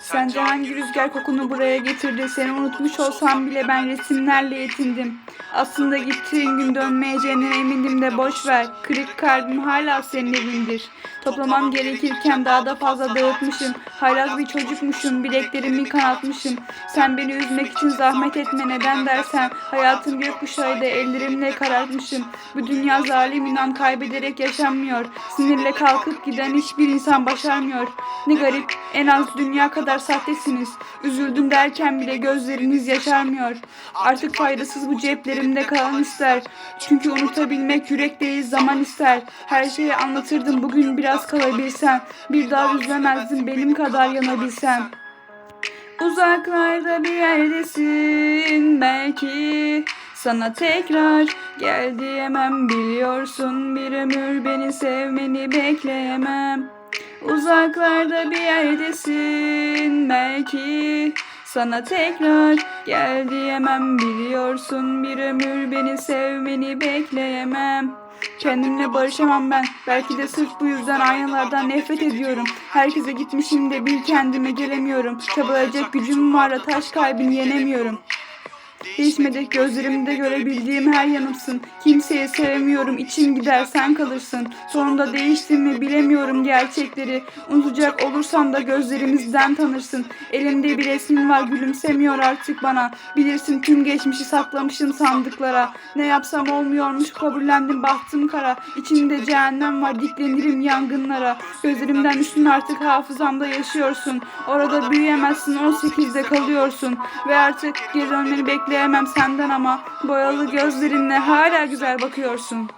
Sence hangi rüzgar kokunu buraya getirdi? Seni unutmuş olsam bile ben resimlerle yetindim. Aslında gittiğin gün dönmeyeceğinden emindim de boş ver. Kırık kalbim hala senin evindir. Toplamam gerekirken daha da fazla dağıtmışım. Haylaz bir çocukmuşum, bileklerimi kanatmışım. Sen beni üzmek için zahmet etme neden dersen. Hayatım gökkuşağıydı, ellerimle karartmışım. Bu dünya zalim inan kaybederek yaşanmıyor. Sinirle kalkıp giden hiçbir insan başarmıyor. Ne garip, en az dünya kadar sahtesiniz. Üzüldüm derken bile gözleriniz yaşarmıyor. Artık faydasız bu ceplerimde kalan ister. Çünkü unutabilmek yürek değil zaman ister. Her şeyi anlatırdım bugün biraz kalabilsem. Bir daha üzlemezdim benim kadar yanabilsem. Uzaklarda bir yerdesin belki sana tekrar gel diyemem biliyorsun bir ömür beni sevmeni bekleyemem. Uzaklarda bir yerdesin belki sana tekrar gel diyemem biliyorsun bir ömür beni sevmeni bekleyemem. Kendimle barışamam ben. Belki de sırf bu yüzden aynalardan nefret ediyorum. Herkese gitmişim de bir kendime gelemiyorum. Çabalayacak gücüm var da taş kalbini yenemiyorum. Değişmedik gözlerimde görebildiğim her yanımsın. Kimseyi sevmiyorum, içim gider sen kalırsın. Sonunda değiştim mi bilemiyorum gerçekleri. Unutacak olursam da gözlerimizden tanırsın. Elimde bir resmin var gülümsemiyor artık bana. Bilirsin tüm geçmişi saklamışım sandıklara. Ne yapsam olmuyormuş kabullendim bahtım kara. İçimde cehennem var diklenirim yangınlara. Gözlerimden düştün artık hafızamda yaşıyorsun. Orada büyüyemezsin 18'de kalıyorsun. Ve artık geri dönmeni bekleyemem senden ama boyalı gözlerinle hala güzel bakıyorsun.